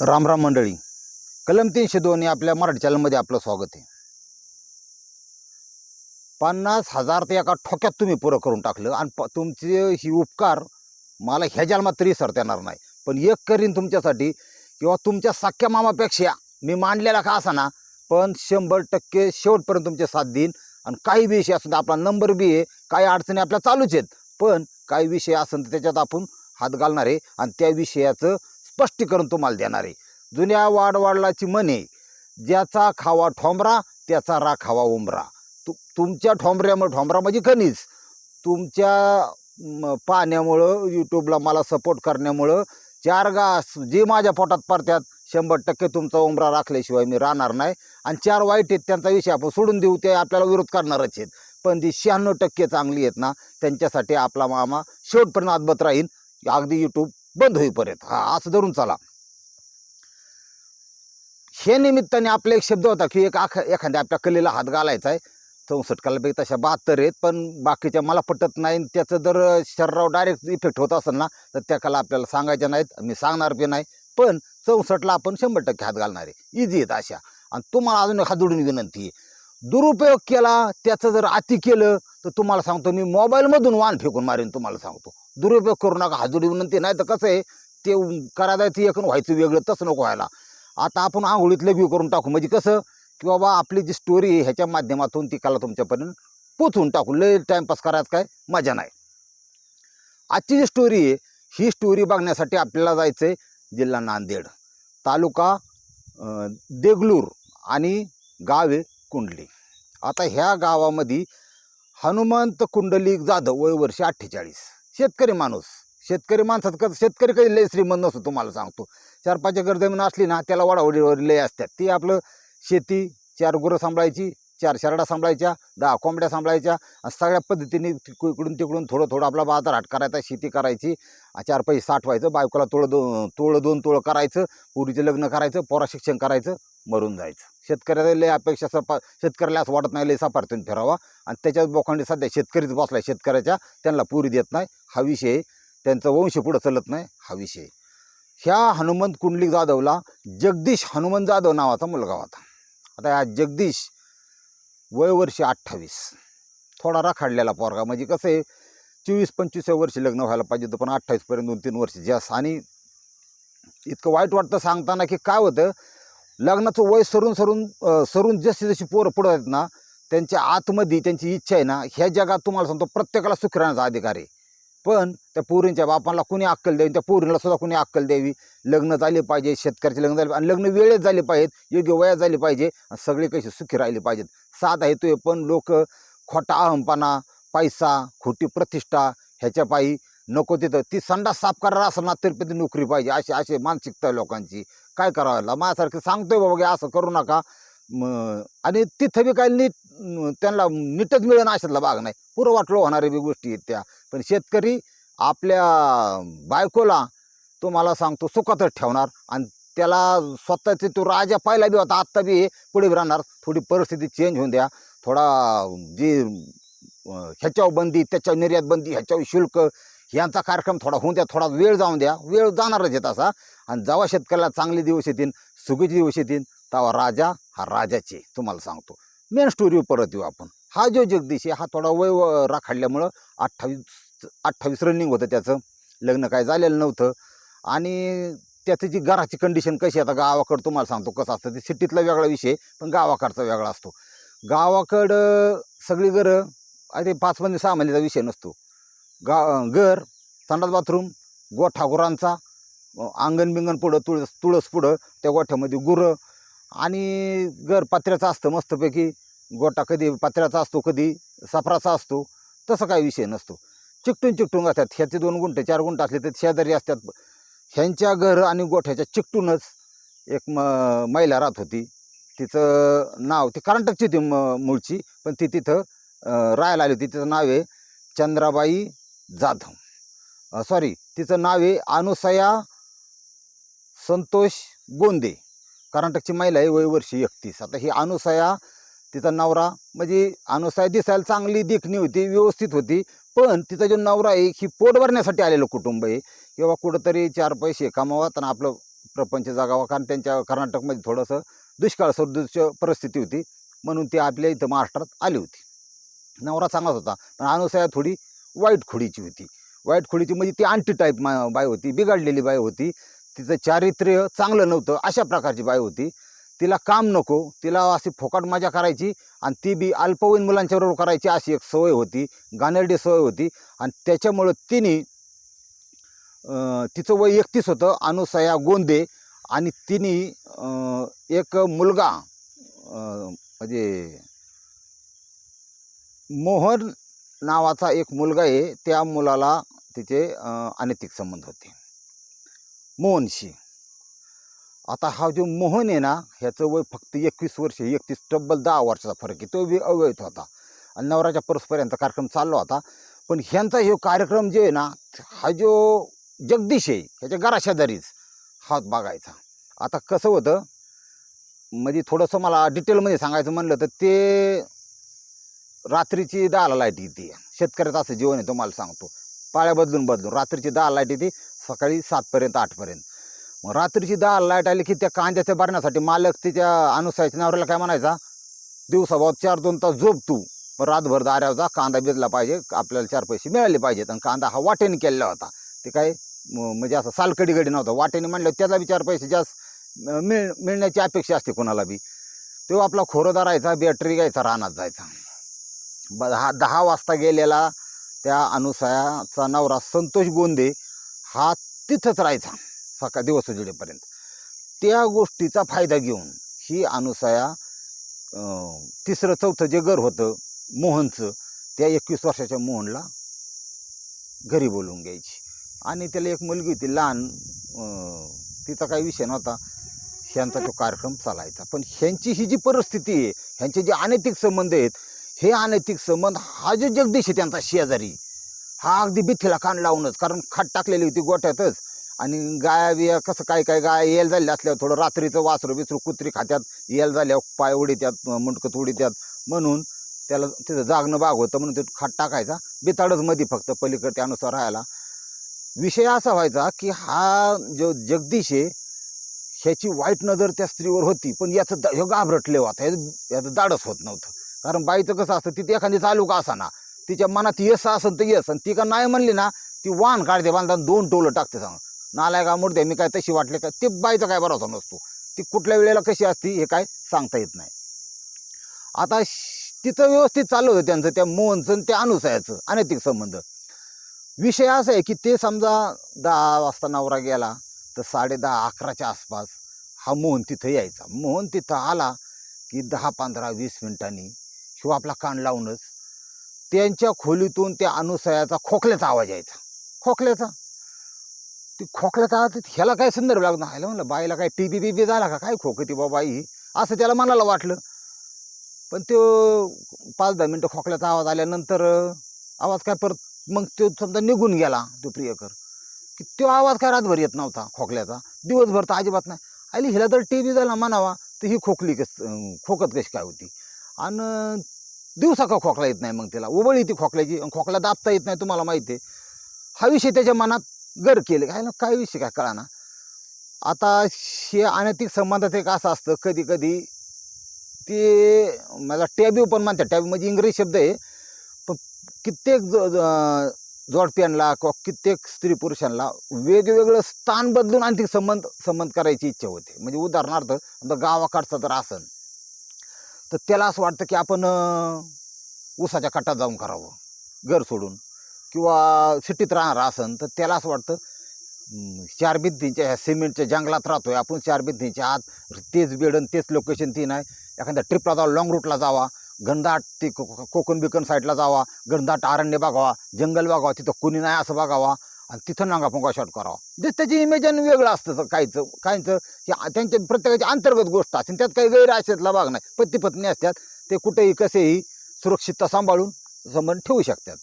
राम राम मंडळी. कलम तीनशे दोन या आपल्या मराठी चॅनलमध्ये आपलं स्वागत आहे. पन्नास हजार ते एका ठोक्यात तुम्ही पुरं करून टाकलं आणि प तुमचे ही उपकार मला ह्या जन्मात तरी सरता येणार नाही. पण एक करीन तुमच्यासाठी किंवा तुमच्या सख्या मामापेक्षा मी मांडलेला का असाना पण शंभर टक्के शेवटपर्यंत तुमचे साथ देईन आणि काही विषय असेल तर आपला नंबर बी आहे काही अडचणी आपल्या चालूच आहेत. पण काही विषय असेल तर त्याच्यात आपण हात घालणार आहे आणि त्या विषयाचं स्पष्टीकरण तुम्हाला देणार आहे. जुन्या वाडवाडलाची म्हणे ज्याचा खावा ठोंबरा त्याचा राखावा उमरा तु तुमच्या ठोंबऱ्यामुळे ठोंबरा म्हणजे खनिज. तुमच्या म, पाहण्यामुळं यूट्यूबला मला सपोर्ट करण्यामुळं चार घास जे माझ्या पोटात पडतात शंभर टक्के तुमचा उमरा राखल्याशिवाय मी राहणार नाही. आणि चार वाईट आहेत त्यांचा विषय आपण सोडून देऊ ते आपल्याला विरोध करणारच आहेत. पण जी शहाण्णव टक्के चांगली आहेत ना त्यांच्यासाठी आपला मामा शेवटपर्यंत आदबत राहील अगदी यूट्यूब बंद होईपर्यंत. हा असं धरून चला. हे निमित्ताने आपला एक शब्द होता की एक आख एखाद्या आपल्या कलेला हात घालायचा आहे. चौसष्ट कलापैकी तशा बहात्तर आहेत पण बाकीच्या मला पटत नाही. आणि त्याचं जर शरीरावर डायरेक्ट इफेक्ट होत असेल ना तर त्या कला आपल्याला सांगायच्या नाहीत. मी सांगणार बी नाही. पण चौसष्टला आपण शंभर टक्के हात घालणार. आहे इझी आहेत अशा. आणि तुम्हाला अजून हात जोडून विनंती आहे. दुरुपयोग केला त्याचं जर अति केलं तर तुम्हाला सांगतो मी मोबाईलमधून वाण फेकून मारेन तुम्हाला सांगतो. दुरुपयोग करू नका. हात विनंती नाही तर कसं आहे ते करायला ते एक व्हायचं वेगळं तसं नको व्हायला. आता आपण आंघोळीत लघवी करून टाकू. म्हणजे कसं की बाबा आपली जी स्टोरी आहे ह्याच्या माध्यमातून ती कला तुमच्यापर्यंत पोचवून टाकू. लय टाईमपास करायचं काय? मजा नाही. आजची जी स्टोरी आहे ही स्टोरी बघण्यासाठी आपल्याला जायचं आहे जिल्हा नांदेड तालुका देगलूर आणि गाव आहे कुंडली. आता ह्या गावामध्ये हनुमंत कुंडलिक जाधव वय वर्ष अठ्ठेचाळीस. शेतकरी माणूस. शेतकरी माणसात कसं शेतकरी कधी लय श्रीमंत नसतो तुम्हाला सांगतो. चार पाच एकर जमीन असली ना त्याला वडावडीवर लय असतात. ती आपलं शेती चार गुरं सांभाळायची चार शरडा सांभाळायच्या दहा कोंबड्या सांभाळायच्या सगळ्या पद्धतीने इकडून तिकडून थोडं थोडं आपला बाजार हाट करायचा शेती करायची चार पैसे साठवायचं बायकोला तोळं दो तोळं दोन तोळं करायचं पुरीचं लग्न करायचं पोरा शिक्षण करायचं मरून जायचं. शेतकऱ्याला अपेक्षा सपा शेतकऱ्याला असं वाटत नाही लय सपारतून फिरावा. आणि त्याच्यात बोखंडी सध्या शेतकरीच बसला शेतकऱ्याच्या त्यांना पुरी देत नाही. हा विषय त्यांचं वंश पुढं चालत नाही. हा विषय ह्या हनुमंत कुंडलिक जाधवला जगदीश हनुमंत जाधव नावाचा मुलगा होता. आता हा जगदीश वय वर्ष अठ्ठावीस. थोडा राखाडलेला पोरगा. म्हणजे कसं आहे चोवीस पंचवीस वर्षी लग्न व्हायला पाहिजे होतं पण अठ्ठावीसपर्यंत दोन तीन वर्ष जास्त. आणि इतकं वाईट वाटतं सांगताना की काय होतं लग्नाचं वय सरून सरून सरून जशी जशी पोरं पुढं आहेत ना त्यांच्या आतमध्ये त्यांची इच्छा आहे ना ह्या जगात तुम्हाला सांगतो प्रत्येकाला सुखी राहण्याचा अधिकार आहे. पण त्या पोरींच्या बापाला कुणी अक्कल द्यावी? त्या पोरीला सुद्धा कुणी अक्कल द्यावी? लग्न झाले पाहिजे शेतकऱ्याचे लग्न झाले आणि लग्न वेळेत झाले पाहिजेत योग्य वयात झाले पाहिजे आणि सगळे कसे सुखी राहिले पाहिजेत. साधा तो पण लोक खोटा अहमपणा पैसा खोटी प्रतिष्ठा ह्याच्या पायी नको तिथं. ती संडास साफ करायला असं ना तरी पण ती नोकरी पाहिजे अशी अशी मानसिकता लोकांची. काय करावं लागलं माझ्यासारखं सांगतोय बाबा की असं करू नका. आणि तिथं बी काही नीट त्यांना नीटच मिळेल अशातला भाग नाही. पुरं वाटलो होणाऱ्या बी गोष्टी आहेत त्या. पण शेतकरी आपल्या बायकोला तुम्हाला सांगतो सुखातच ठेवणार आणि त्याला स्वतःचे तो राजा पाहिला बी होता आत्ता बी हे पुढे बी राहणार. थोडी परिस्थिती चेंज होऊन द्या. थोडा जे ह्याच्यावर बंदी त्याच्यावर निर्यात बंदी ह्याच्यावर शुल्क यांचा कार्यक्रम थोडा होऊन द्या थोडा वेळ जाऊन द्या. वेळ जाणारच आहे तसा. आणि जेव्हा शेतकऱ्याला चांगले दिवस येतील सुगीचे दिवस येतील तेव्हा राजा हा राजाचे तुम्हाला सांगतो. मेन स्टोरी परत येऊ आपण. हा जो जगदीश आहे हा थोडा वय राखाडल्यामुळं अठ्ठावीस अठ्ठावीस रनिंग होतं त्याचं. लग्न काय झालेलं नव्हतं. आणि त्याचं जी घराची कंडिशन कशी आहे आता गावाकडं तुम्हाला सांगतो कसं असतं. ते सिटीतला वेगळा विषय पण गावाकडचा वेगळा असतो. गावाकडं सगळी घरं अरे पाच म्हणजे सहा महिन्याचा विषय नसतो. गा घर संडास बाथरूम गोठा गुरांचा अंगण बिंगण पुढं तुळस तुळस पुढं त्या गोठ्यामध्ये गुरं आणि घर पत्र्याचं असतं मस्तपैकी. गोटा कधी पत्र्याचा असतो कधी सफराचा असतो. तसं काही विषय नसतो. चिकटून चिकटून असतात ह्याचे दोन गुंठे चार गुंठे असले तर शेजारी असतात. ह्यांच्या घर आणि गोठ्याच्या चिकटूनच एक म महिला राहत होती. तिचं नाव ती कर्नाटकची होती म मूळची. पण ती तिथं राहायला आली होती. तिचं नाव आहे चंद्राबाई जाधव. सॉरी तिचं नाव आहे अनुसया संतोष गोंदे. कर्नाटकची महिला आहे वय वर्षी एकतीस. आता ही अनुसया तिचा नवरा म्हणजे अनुसया दिसायला चांगली देखणी होती व्यवस्थित होती पण तिचा जो नवरा आहे ही पोट भरण्यासाठी आलेलं कुटुंब आहे. किंवा कुठंतरी चार पैसे कमावा आणि आपलं प्रपंच जगावा कारण त्यांच्या कर्नाटकमध्ये थोडंसं दुष्काळ सदृश परिस्थिती होती म्हणून ती आपल्या इथं महाराष्ट्रात आली होती. नवरा चांगलाच होता पण अनुसया थोडी वाईट खोडीची होती. वाईट खोडीची म्हणजे ती आंटी टाईप मा बाई होती बिघडलेली बाई होती. तिचं चारित्र्य चांगलं नव्हतं अशा प्रकारची बाई होती. तिला काम नको तिला अशी फोकाट मजा करायची आणि ती बी अल्पवयीन मुलांच्याबरोबर करायची अशी एक सवय होती गानरडी सवय होती. आणि त्याच्यामुळं तिने तिचं वय एकतीस होतं अनुसया गोंदे आणि तिने एक मुलगा म्हणजे मोहन नावाचा एक मुलगा आहे त्या मुलाला तिचे अनैतिक संबंध होते. मोहनशी. आता हा जो मोहन आहे ना ह्याचं वय फक्त एकवीस वर्ष एकतीस तब्बल दहा वर्षाचा फरक आहे. तो बी अवैध होता. आणि नवऱ्याच्या परस्परांचा कार्यक्रम चालला होता. पण ह्यांचा हे कार्यक्रम जे आहे ना हा जो जगदीश आहे ह्याच्या घराशेजारीच हात बघायचा आता कसं होतं म्हणजे थोडंसं मला डिटेलमध्ये सांगायचं म्हणलं तर ते रात्रीची दहाला लाइट येते. शेतकऱ्याचं असं जीवन आहे तुम्हाला सांगतो. पाळ्या बदलून बदलून रात्रीची दहा लाइट येते. सकाळी सातपर्यंत आठपर्यंत. मग रात्रीची दहा लाइट आली की त्या कांद्याच्या भरण्यासाठी मालक तिच्या अनुसायाच्या नवऱ्याला काय म्हणायचा? दिवसाभाव चार दोन तास झोप तू. मग रातभर दाऱ्यावरचा कांदा भिजला पाहिजे आपल्याला चार पैसे मिळाले पाहिजेत. आणि कांदा हा वाटेने केलेला होता. ते काय म- म्हणजे असं सालकडी गडी नव्हता. वाटेने म्हणलं त्याचा बी चार पैसे जास्त मिळ मिळण्याची अपेक्षा असते कोणाला बी. तो आपला खोरं धरायचा बॅटरी घ्यायचा रानात जायचा. ब दहा दहा वाजता गेलेला त्या अनुसयाचा नवरा संतोष गोंदे हा तिथंच राहायचा सकाळ दिवस उजेडेपर्यंत. त्या गोष्टीचा फायदा घेऊन ही अनुसया तिसरं चौथं जे घर होतं मोहनचं त्या एकवीस वर्षाच्या मोहनला घरी बोलवून घ्यायची. आणि त्याला एक मुलगी होती लहान तिचा काही विषय नव्हता. ह्यांचा तो कार्यक्रम चालायचा. पण ह्यांची ही जी परिस्थिती आहे ह्यांचे जे अनैतिक संबंध आहेत हे अनैतिक संबंध हा जो जगदीश आहे त्यांचा शेजारी हा अगदी बिथीला कान लावूनच कारण खाट टाकलेली होती गोठ्यातच. आणि गाया बिया कसं काय काय गाय येल झाल्या असल्यावर थोडं रात्रीचं वासरू बिसरू कुत्री खात्यात येल झाल्यावर पाय उडीत्यात मुंडकत उडीत्यात. म्हणून त्याला तिथं जागणं भाग होतं म्हणून ते खाट टाकायचा. बिताडच मध्ये फक्त पलीकडे त्यानुसार राहायला. विषय असा व्हायचा की हा जो जगदीश आहे ह्याची वाईट नजर त्या स्त्रीवर होती पण याचं दा- ह्यो घाबरटले होता. ह्याचं याचं दाडच होत नव्हतं. कारण बाईचं कसं असतं तिथे एखादी चालू का असाना. तिच्या मनात यस असेल तर यस आणि ती का नाही म्हणली ना ती वाहन काढते बांधा दोन टोलं टाकते सांग. नालाय का मुडते मी काय तशी वाटले का? ते बाईचा काय भरोसा नसतो. ती कुठल्या वेळेला कशी असती हे काय सांगता येत नाही. आता श- तिथं व्यवस्थित चालू होतं त्यांचं त्या मोहनचं आणि त्या अनुसयाचं अनैतिक संबंध. विषय असा आहे की ते समजा दहा वाजता नवरा गेला तर साडे दहा अकराच्या आसपास हा मोहन तिथं यायचा. मोहन तिथं आला की दहा पंधरा वीस मिनिटांनी शिव आपला कान लावूनच त्यांच्या खोलीतून त्या अनुसयाचा खोकल्याचा आवाज यायचा. खोकल्याचा? ती खोकल्याचा आवाज ह्याला काय संदर्भ लागला ह्याला म्हणलं बाईला काय टी बी बी झाला का? काय खोकती बाबा ही असं त्याला मनाला वाटलं. पण तो पाच दहा मिनटं खोकल्याचा आवाज आल्यानंतर आवाज काय परत मग तो समजा निघून गेला तो प्रियकर. की तो आवाज काय रातभर येत नव्हता खोकल्याचा. दिवसभर तर अजिबात नाही. आली हिला तर टी बी झाला म्हणावा तर ही खोकली कस खोकत कशी काय होती? आणि दिवसा का खोकला येत नाही मग त्याला उबळी येते खोकल्याची आणि खोकला दाबता येत नाही तुम्हाला माहिती आहे. हा विषय त्याच्या मनात गर केले. काय ना काय विषय काय कळा ना आता हे अनैतिक संबंधात एक असं असतं कधी कधी ते मला टॅब्यू पण म्हणतात. टॅब्यू म्हणजे इंग्रजी शब्द आहे. पण कित्येक ज- ज- जोडप्यांना किंवा कित्येक स्त्री पुरुषांना वेगवेगळं स्थान बदलून आणखी संबंध संबंध करायची इच्छा होते. म्हणजे उदाहरणार्थ समजा गावाकडचा जर असन तर त्याला असं वाटतं की आपण ऊसाच्या कट्टात जाऊन करावं घर सोडून. किंवा सिटीत राहणार असन तर त्याला असं वाटतं चार भिंतींच्या ह्या सिमेंटच्या जंगलात राहतो आहे आपण चार भिंतींच्या आत तेच बेडन तेच लोकेशन ती नाही एखाद्या ट्रिपला जावा लॉंग रूटला जावा घनदाट ते कोकण बिकन साईडला जावा घनदाट अरण्य बघावा जंगल बघावा तिथं कुणी नाही असं बघावा. आणि तिथं नांगा पोंगा शॉट करावा. जे त्याची इमेजन वेगळं असतं तर काहीचं काहींचं. त्यांच्या प्रत्येकाची अंतर्गत गोष्ट असते. त्यात काही गैर अशातला भाग नाही. पती पत्नी असतात. ते कुठेही कसेही सुरक्षितता सांभाळून संबंध ठेवू शकतात.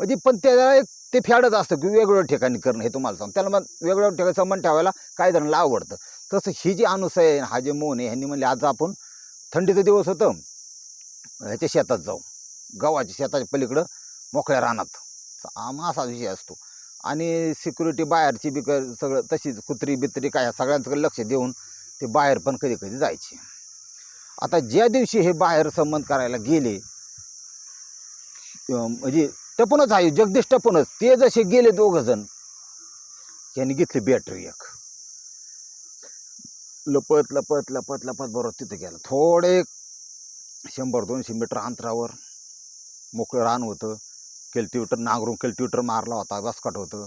म्हणजे पण त्याला एक ते फॅडच असतं की वेगवेगळ्या ठिकाणी करणं हे तुम्हाला सांग त्याला मग वेगवेगळ्या ठिकाणी संबंध ठेवायला काही जणांना आवडतं. तसं ही जी अनुसय हा जे मोहन आहे ह्यांनी म्हणले आज आपण थंडीचं दिवस होतं. ह्याच्या शेतात जाऊ. गव्हाच्या शेताच्या पलीकडं मोकळ्या रानात. आम असा विषय असतो. आणि सिक्युरिटी बाहेरची बी सगळं तशीच कुत्री बित्री काय सगळ्यांचं लक्ष देऊन ते बाहेर पण कधी कधी जायचे. आता ज्या दिवशी हे बाहेर संबंध करायला गेले म्हणजे टपूनच आहे जगदीश टपूनच ते जसे गेले दोघं जण यांनी घेतली बॅटरी एक. लपत लपत लपत लपत बरोबर तिथं गेला. थोडे शंभर दोनशे मीटर अंतरावर मोकळं रान होतं. केल्टिवेटर नांगरून केल्टिवेटर मारला होता वसकट होतं.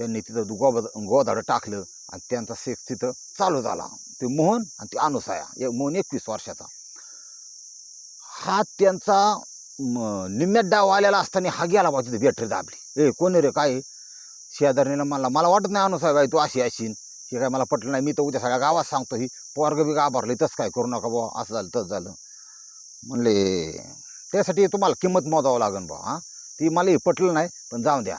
त्यांनी तिथं गो गोधाडं टाकलं आणि त्यांचा सेक्स तिथं चालू झाला. ते मोहन आणि ते अनुसाया एक मोहन एकवीस वर्षाचा. हा त्यांचा निम्म्यात डाव आलेला असताना हा गेला बा तिथे बॅटरी दाबली. ए कोणी रे काय शेजारणीला मला मला वाटत नाही अनुसाया बाई तू अशी अशीन. हे काय मला पटलं नाही मी तर उद्या सगळ्या गावात सांगतो ही पोरग बी गाभारले तसं काय करू नका बुवा असं झालं तसं झालं. म्हणले त्यासाठी तुम्हाला किंमत मोजावं लागेल बा हां? ती मला हे पटलं नाही पण जाऊन द्या.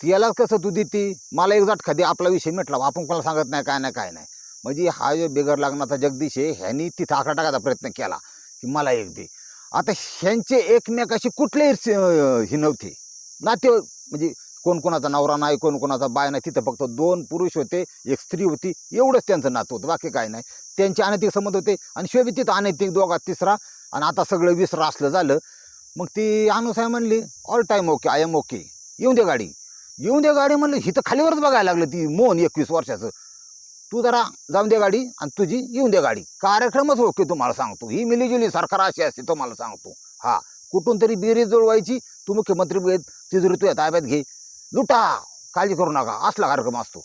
ती याला कसं तू देती? मला एक झटका खादी आपला विषय मिटला आपण कोणाला सांगत नाही काय नाही काय नाही. म्हणजे हा जो बिगर लग्नाचा जगदीश आहे ह्यांनी तिथं आकडा टाकायचा प्रयत्न केला की मला एक दे. आता ह्यांचे एकमेकाशी कुठलेही ही नव्हते. नाते म्हणजे कोण कोणाचा नवरा नाही कोण कोणाचा बाय नाही तिथं फक्त दोन पुरुष होते एक स्त्री होती एवढंच त्यांचं नातं होतं बाकी काय नाही. त्यांचे अनैतिक संबंध होते आणि शेवटी तिथं अनैतिक दोघा तिसरा आणि आता सगळं विसरा असलं झालं मग ती अनुसाय म्हणली all time okay I am okay येऊन दे गाडी. येऊन दे गाडी म्हणलं हिथं खालीवरच बघायला लागलं ती मोहन एकवीस वर्षाचं. तू जरा जाऊन दे गाडी आणि तुझी येऊन दे गाडी. कार्यक्रमच ओके तुम्हाला सांगतो. ही मिलीजुली सरकार अशी असते तुम्हाला सांगतो. हा कुठून तरी बिरी जुळवायची. तू मुख्यमंत्री बघ, तिजोरी तुझ्या ताब्यात घे. लुटा. काळजी करू नका. असला कार्यक्रम असतो.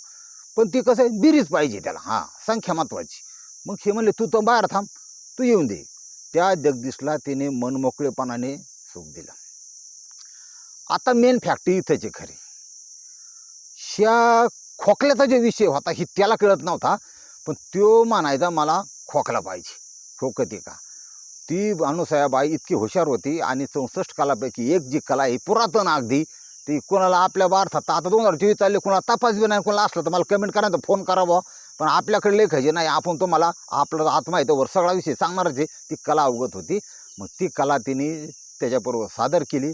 पण ती कसं आहे? बिरीच पाहिजे त्याला. हां संख्या महत्त्वाची मग हे म्हणले तू तर बाहेर थांब. तू येऊन दे. त्या जगदीशला तिने मनमोकळेपणाने सुख दिलं. आता मेन फॅक्टरी इथंच आहे खरी. ह्या खोकल्याचा जो विषय होता ही त्याला कळत नव्हता पण तो म्हणायचा मला खोकला पाहिजे. हो खोकते का? ती अनुसयाबाई इतकी हुशार होती आणि चौसष्ट कलापैकी एक जी कला आहे पुरातन अगदी ती कोणाला आपल्या भारतात आता दोन हजार चोवीस चालले कोणाला तपास बी नाही कोणाला असलं तर मला कमेंट करा तर फोन करावा. पण आपल्याकडे लेखायचे नाही आपण तुम्हाला आपला आत्मा आहे वर सगळा विषय सांगणारच आहे. ती कला अवगत होती. मग ती कला तिने त्याच्याबरोबर सादर केली.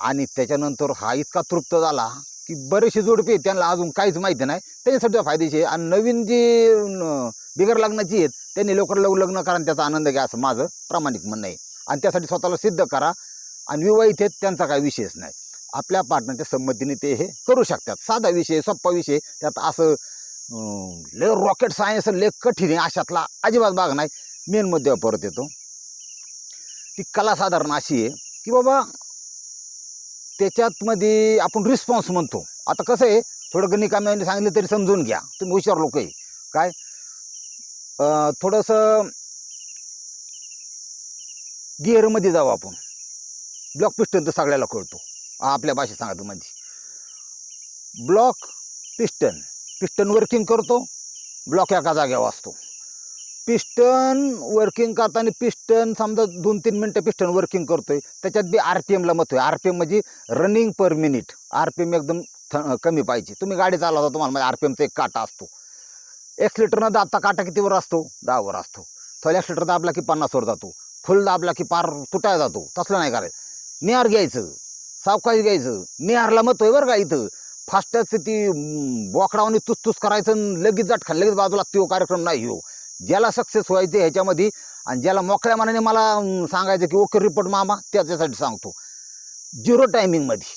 आणि त्याच्यानंतर हा इतका तृप्त झाला की बरेचसे जोडपे आहेत, त्यांना अजून काहीच माहिती नाही. त्यांच्यासाठी फायदेशीर आहे. आणि नवीन जी बिगर लग्नाची आहेत त्यांनी लवकर लवकर लग्न करा आणि त्याचा आनंद घ्या असं माझं प्रामाणिक म्हणणं आहे. आणि त्यासाठी स्वतःला सिद्ध करा. आणि विवाहित आहेत त्यांचा काही विषयच नाही. आपल्या पार्टनरच्या संमतीने ते हे करू शकतात. साधा विषय सोप्पा विषय त्यात असं ले रॉकेट सायन्स लय कठीण आहे. अशातला अजिबात भाग नाही. मेन मुद्द्यावर परत येतो. ती कला साधारण अशी आहे की बाबा त्याच्यात मध्ये आपण रिस्पॉन्स म्हणतो. आता कसं आहे थोडं गणिकाम्याने सांगितलं तरी समजून घ्या. तुम्ही हुशार लोक आहे. काय? थोडंसं गिअरमध्ये जाऊ आपण. ब्लॉक पिस्टन तर सगळ्याला कळतो. आपल्या भाषेत सांगायचं म्हणजे. ब्लॉक पिस्टन पिस्टन वर्किंग करतो. ब्लॉक एका जाग्यावर असतो. पिस्टन वर्किंग करताना पिस्टन समजा दोन तीन मिनटं पिस्टन वर्किंग करतोय त्याच्यात बी आर पी एमला मत आहे आर पी एम म्हणजे running per minute R P M एकदम थ कमी पाहिजे. तुम्ही गाडी चालवता तुम्हाला आर पी एमचा एक काटा असतो. एक्सलेटरनं दाबता काटा कितीवर असतो? दहावर असतो. थोड्या एक्सलेटर दाबला की पन्नासवर जातो. फुल दाबला की पार तुटायला जातो. तसलं नाही करायचं. निहार घ्यायचं. सावकाश घ्यायचं. निहारला मत आहे बरं का इथं. फास्टच ती अं, तुसतुस तुस करायचं लगेच लगेच झटका लगेच बाजूला तो कार्यक्रम नाही हो. ज्याला सक्सेस व्हायचं ह्याच्यामध्ये आणि ज्याला मोकळ्या मनाने मला सांगायचं की ओके रिपोर्ट मामा त्याच्यासाठी सांगतो. झिरो टायमिंगमध्ये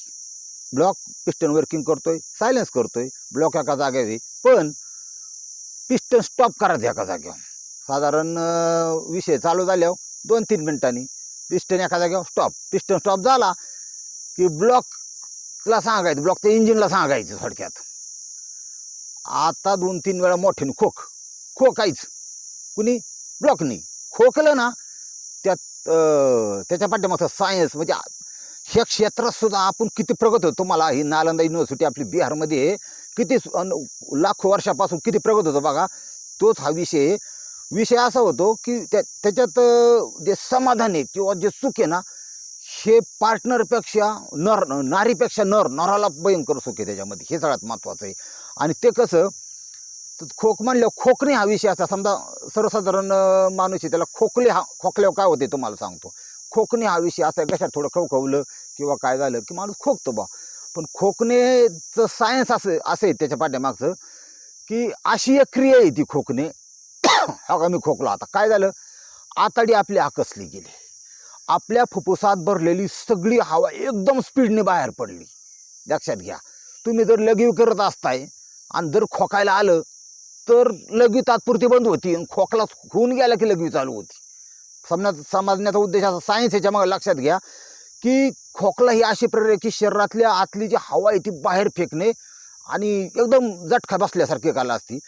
ब्लॉक पिस्टन वर्किंग करतोय सायलेन्स करतोय ब्लॉक एका जागेवर पण पिस्टन स्टॉप करायचं एका जागेवर. साधारण विषय चालू झाल्यावर दोन तीन मिनिटांनी पिस्टन एका जागेवर स्टॉप पिस्टन स्टॉप झाला की ब्लॉकला सांगायचं ब्लॉकच्या इंजिनला सांगायचं थोडक्यात. आता दोन तीन वेळा मोठ्याने खोक. खोकायचं. कुणी? ब्लॉकनी खोकलं ना त्यात त्याच्या पाठीमागचं सायन्स म्हणजे ह्या क्षेत्रात सुद्धा आपण किती प्रगत होतो. तुम्हाला ही नालंदा युनिव्हर्सिटी आपली बिहारमध्ये किती लाखो वर्षापासून किती प्रगत होतो बघा. तोच हा विषय विषय असा होतो की त्या त्याच्यात जे समाधान आहे किंवा जे सुख आहे ना हे पार्टनरपेक्षा नर नारीपेक्षा नर नराला भयंकर सुख आहे त्याच्यामध्ये. हे सगळ्यात महत्त्वाचं आहे. आणि ते कसं खोक म्हणलं खोकणे हा विषय असा. समजा सर्वसाधारण माणूस आहे त्याला खोकले हा खोकल्यावर काय होते तुम्हाला सांगतो. खोकणे हा विषय असा घशात थोडं खवखवलं किंवा काय झालं की माणूस खोकतो बा. पण खोकणेचं सायन्स असं असं आहे त्याच्या पाठ्यामागचं की अशी एक क्रिया आहे ती खोकणे. हा का मी खोकलो आता. काय झालं? आताडी आपली आकसली गेली. आपल्या फुफ्फुसात भरलेली सगळी हवा एकदम स्पीडने बाहेर पडली. लक्षात घ्या. तुम्ही जर लगीव करत असताय आणि जर खोकायला आलं तर लघवी तात्पुरती बंद होती आणि खोकला होऊन गेला की लघवी चालू होती. समजा समजण्याचा उद्देश असा सायन्स याच्या मग लक्षात घ्या की खोकला ही अशी प्रक्रिया आहे की शरीरातल्या आतली जी हवा आहे ती बाहेर फेकणे आणि एकदम झटका बसल्यासारखी कला असती.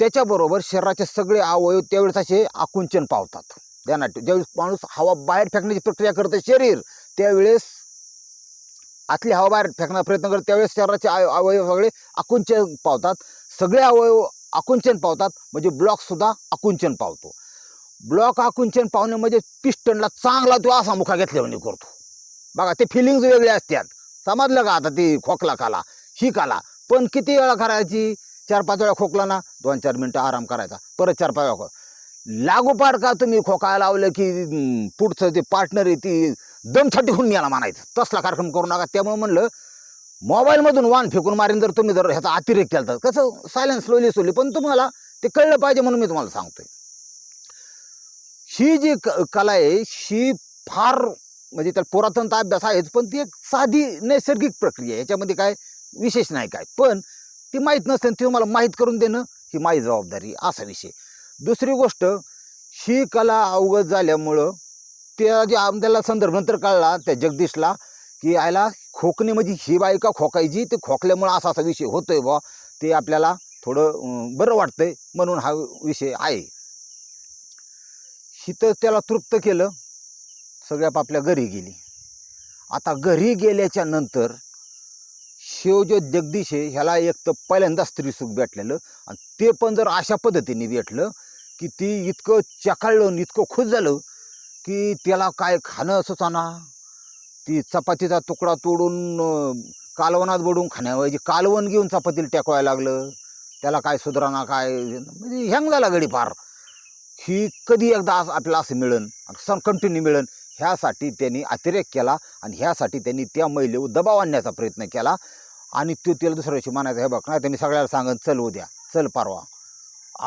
त्याच्याबरोबर शरीराचे सगळे अवयव त्यावेळेस असे आकुंचन पावतात. ध्यानात ज्यावेळेस माणूस हवा बाहेर फेकण्याची प्रक्रिया करते शरीर त्यावेळेस आतली हवा बाहेर फेकण्याचा प्रयत्न करतो त्यावेळेस शरीराचे अवयव सगळे आकुंचन पावतात. सगळे अवयव आकुंचन पावतात म्हणजे ब्लॉकसुद्धा आकुंचन पावतो. ब्लॉक आकुंचन पावणे म्हणजे पिस्टनला चांगला तो असा मुखा घेतल्याने करतो. बघा ते फिलिंग्स वेगळे असतात. समजलं का आता ती खोकला काला ही काला पण किती वेळा करायची? चार पाच वेळा खोकला ना? दोन चार मिनटं आराम करायचा. परत चार पाच वेळा खो- लागोपाठ का तुम्ही खोकायला लावलं की पुढचं ते पार्टनर आहे ती दमछाटी होऊन याला म्हणायचं. तसला कार्यक्रम करू नका. त्यामुळे म्हणलं मोबाईलमधून वाण फेकून मारीन जर तुम्ही जर ह्याचा अतिरेक केला तर कसं सायलेन्स स्लोली स्लोली पण तुम्हाला ते कळलं पाहिजे म्हणून मी तुम्हाला सांगतोय. ही जी क- कला आहे ही फार म्हणजे त्याला पुरातनता अभ्यास आहेच पण ती एक साधी नैसर्गिक प्रक्रिया आहे. याच्यामध्ये काय विशेष नाही काय. पण ती माहीत नसते ती तुम्हाला माहीत करून देणं ही माझी जबाबदारी असा विषय. दुसरी गोष्ट ही कला अवगत झाल्यामुळं त्या जे आमच्याला संदर्भ नंतर कळला त्या जगदीशला की यायला खोकणे म्हणजे ही बायका खोकायची? ते खोकल्यामुळं असा असा विषय होतो आहे बा ते आपल्याला थोडं बरं वाटतंय म्हणून हा विषय आहे. हिथं त्याला तृप्त केलं. सगळ्या आपल्या घरी गेली. आता घरी गेल्याच्यानंतर शिव जो जगदीश आहे ह्याला एक तर पहिल्यांदा स्त्री सुख भेटलेलं आणि ते पण जर अशा पद्धतीने भेटलं की ती इतकं चकाळलं इतकं खुश झालं की त्याला काय खाणं असं चाना? ती चपातीचा तुकडा तोडून कालवणात कालवनात बुडून खाण्याऐवजी कालवण घेऊन चपातीला टेकवायला लागलं. त्याला काय सुधारणा काय म्हणजे हँग झाला गडी फार ही कधी एकदा असं आपल्याला असं मिळन सण कंटिन्यू मिळन ह्यासाठी त्यांनी अतिरेक केला आणि ह्यासाठी त्यांनी त्या महिलेवर दबाव आणण्याचा प्रयत्न केला. आणि तो तिला दुसऱ्या दिवशी म्हणायचं हे बघ नाही त्यांनी सगळ्याला सांगत चल उद्या चल परवा.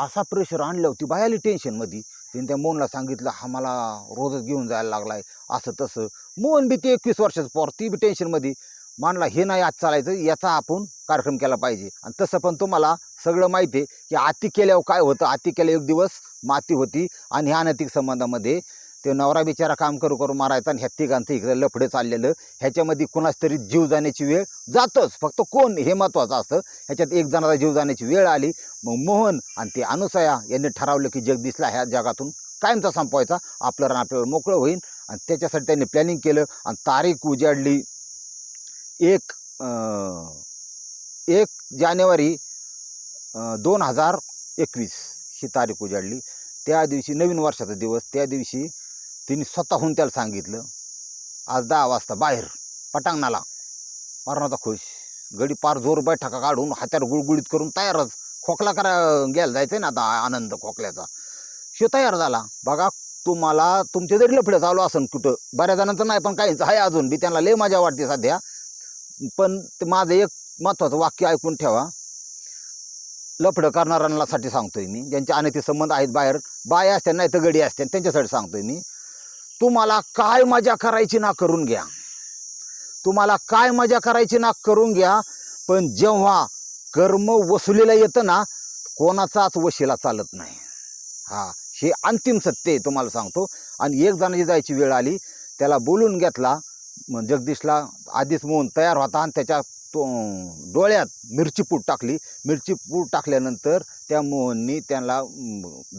असा प्रेशर आणलं होती बायाली टेन्शनमध्ये त्यांनी त्या मोहनला सांगितलं हा मला रोजच घेऊन जायला लागलाय असं तसं. मोहन बी ते एकवीस वर्षाचं पोर ती बी टेन्शनमध्ये मानला हे नाही आज चालायचं याचा आपण कार्यक्रम केला पाहिजे. आणि तसं पण तुम्हाला सगळं माहिती आहे की आती केल्यावर काय होतं? आती केल्या एक दिवस माती होती आणि ह्या अनैतिक संबंधामध्ये ते नवरा बिचारा काम करू करू मारायचा आणि ह्या तिघांचं इकडे लफडे चाललेलं. ह्याच्यामध्ये कुणाच तरी जीव जाण्याची वेळ जातच. फक्त कोण? हे महत्त्वाचं असतं. ह्याच्यात एक जणाचा जीव जाण्याची वेळ आली. मग मोहन आणि ते अनुसया यांनी ठरवलं की जगदीशला ह्या जगातून. कायमचा संपवायचा. आपलं रान आपल्याला मोकळं होईल आणि त्याच्यासाठी त्यांनी प्लॅनिंग केलं. आणि तारीख उजाडली. एक एक जानेवारी दोन हजार एकवीस ही तारीख उजाडली. त्या दिवशी नवीन वर्षाचा दिवस. त्या दिवशी तिने स्वतःहून त्याला सांगितलं आज दहा वाजता बाहेर पटांगणाला. मरणाचा खुश. गडी पार जोर बैठका काढून हात्यावर गुळगुळीत करून तयारच खोकला करा घ्यायला जायचं ना आता आनंद खोकल्याचा. शिव तयार झाला. बघा तुम्हाला तुमचे जरी लफडं चालू असेल कुठं बऱ्याच जणांचं नाही पण काहीच आहे अजून बी. त्यांना लय मजा वाटते सध्या. पण ते माझं एक महत्त्वाचं वाक्य ऐकून ठेवा. लफडं करणाऱ्यांसाठी सांगतोय मी. ज्यांचे अनेक संबंध आहेत बाहेर बाय असते नाही तर गडी असते त्यांच्यासाठी सांगतोय मी. तुम्हाला काय मजा करायची ना करून घ्या. तुम्हाला काय मजा करायची ना करून घ्या पण जेव्हा कर्म वसुलीला येतं ना कोणाचाच वशीला चालत नाही. हा हे अंतिम सत्य आहे तुम्हाला सांगतो. आणि एक जणाची जायची वेळ आली त्याला बोलून घेतला जगदीशला आधीच मोहन तयार होता आणि त्याच्या तो डोळ्यात मिरचीपूड टाकली. मिरचीपूड टाकल्यानंतर त्या मोहननी त्यांना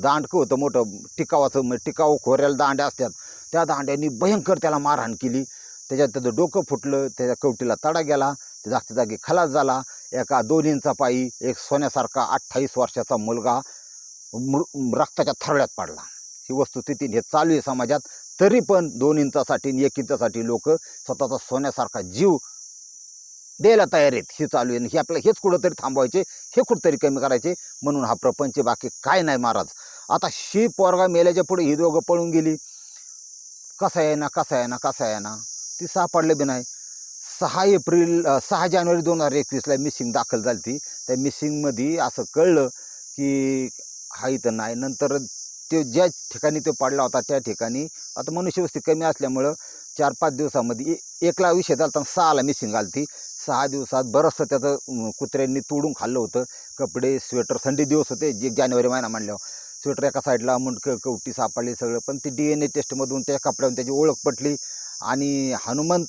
दांडकं होतं मोठं टिकावाचं टिकाऊ खोऱ्याला दांड्या असतात. त्या दांड्यांनी भयंकर त्याला मारहाण केली. त्याच्यात त्याचं डोकं फुटलं त्याच्या कवटीला तडा गेला ते जागच्या जागी खलास झाला. एका दोन इंचा पायी एक सोन्यासारखा अठ्ठावीस वर्षाचा मुलगा मृ रक्ताच्या थरड्यात पडला. ही वस्तुस्थिती हे चालू आहे समाजात. तरी पण दोन इंचासाठी आणि एक इंचासाठी लोक स्वतःचा सोन्यासारखा जीव द्यायला तयार आहेत. हे चालू आहे आणि हे आपलं हेच कुठंतरी थांबवायचे हे कुठंतरी कमी करायचे म्हणून हा प्रपंच बाकी काय नाही महाराज. आता शी पोरगा मेल्याच्या पुढे ही दोघं पळून गेली. कसा आहे ना कसा आहे ना कसा आहे ना ती सापडले बी नाही. सहा एप्रिल सहा जानेवारी दोन हजार एकवीसला मिसिंग दाखल झाली ती त्या मिसिंगमध्ये असं कळलं की हा इथं नाही. नंतर ते ज्या ठिकाणी तो पडला होता त्या ठिकाणी आता मनुष्यवस्ती कमी असल्यामुळं चार पाच दिवसामध्ये ए- एकला विषय झाला होता सहाला मिसिंग आली ती सहा दिवसात बरंचसं त्याचं कुत्र्यांनी तोडून खाल्लं होतं. कपडे स्वेटर थंडी दिवस होते. जे जानेवारी महिना मांडल्यावर. स्वेटर एका साईडला मुंडकं कवटी सापडली सगळं. पण ती डी एन ए टेस्टमधून त्या कपड्यावरून त्याची ओळख पटली. आणि हनुमंत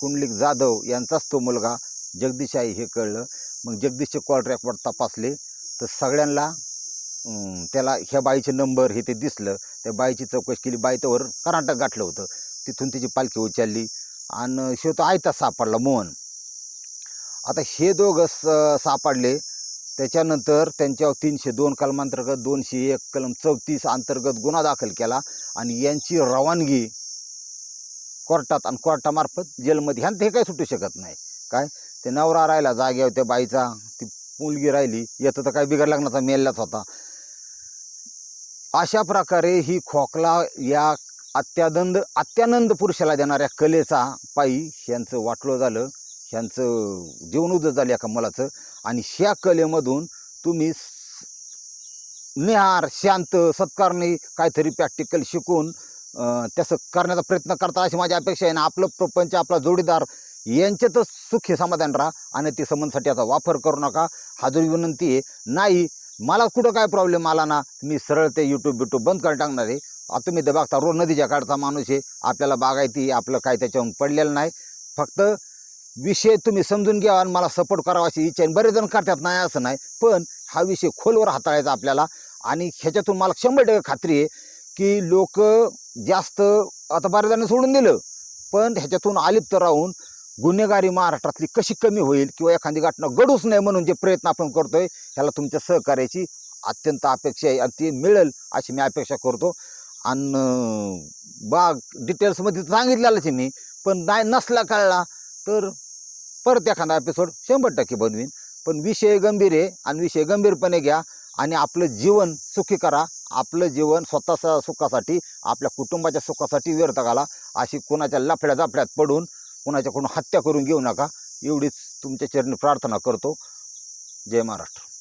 कुंडलिक जाधव यांचाच तो मुलगा जगदीश आहे हे कळलं. मग जगदीशचे कॉल रेकॉर्ड तपासले. तर सगळ्यांना त्याला ह्या बाईचे नंबर हे ते दिसलं. त्या बाईची चौकशी केली. बाई त्यावर कर्नाटक गाठलं होतं. तिथून तिची पालखी उचलली. आणि शेवट आयता सापडला मोहन. आता हे दोघं स- सापडले. त्याच्यानंतर त्यांच्यावर तीनशे दोन कलमांतर्गत दोनशे एक कलम चौतीस अंतर्गत गुन्हा दाखल केला आणि यांची रवानगी कोर्टात आणि कोर्टामार्फत जेलमध्ये. ह्यात हे काही सुटू शकत नाही. काय? ते नवरा राहिला जाग्या त्या बाईचा. ती मुलगी राहिली. येतं तर काय बिघड लग्नाचा मेललाच होता. अशा प्रकारे ही खोकला या अत्यानंद अत्यानंद पुरुषाला देणाऱ्या कलेचा पायी यांचं वाटलं झालं. ह्यांचं जीवनोदय झालं एका मुलाचं. आणि ह्या कलेमधून तुम्ही निहार शांत सत्कारणी काहीतरी प्रॅक्टिकल शिकून तसं करण्याचा प्रयत्न करता अशी माझी अपेक्षा आहे. ना आपलं प्रपंच आपला जोडीदार यांच्यातच सुखी समाधान राहा आणि ती संबंधासाठी याचा वापर करू नका. हा जरी विनंती आहे नाही मला कुठं काय प्रॉब्लेम आला ना मी सरळ ते यूट्यूब बिट्यूब बंद करून टाकणार आहे. आता तुम्ही ते बघता रोज नदीच्या काढता माणूस आहे. आपल्याला बागायती आपलं काय त्याच्यावर पडलेलं नाही. फक्त विषय तुम्ही समजून घ्या आणि मला सपोर्ट करावा अशी इच्छा आहे. बरेच जण करतात नाही असं नाही. पण हा विषय खोलवर हाताळायचा आपल्याला. आणि ह्याच्यातून मला शंभर टक्के खात्री आहे की लोक जास्त आता बऱ्याच जणांनी सोडून दिलं पण ह्याच्यातून आलिप्त राहून गुन्हेगारी महाराष्ट्रातली कशी कमी होईल किंवा एखादी घटना घडूच नाही म्हणून जे प्रयत्न आपण करतोय ह्याला तुमच्या सहकार्याची अत्यंत अपेक्षा आहे. आणि ती मिळेल अशी मी अपेक्षा करतो. आणि बाग डिटेल्समध्ये सांगितलेलंच आहे मी. पण नाही नसला कळला तर परत एखादा एपिसोड शंभर टक्के बनवीन. पण विषय गंभीर आहे आणि विषय गंभीरपणे घ्या आणि आपलं जीवन सुखी करा. आपलं जीवन स्वतःच्या सुखासाठी आपल्या कुटुंबाच्या सुखासाठी व्यर्थ घाला. अशी कोणाच्या लफड्या जाफड्यात पडून कोणाच्याकडून हत्या करून घेऊ नका. एवढीच तुमच्या चरणी प्रार्थना करतो. जय महाराष्ट्र.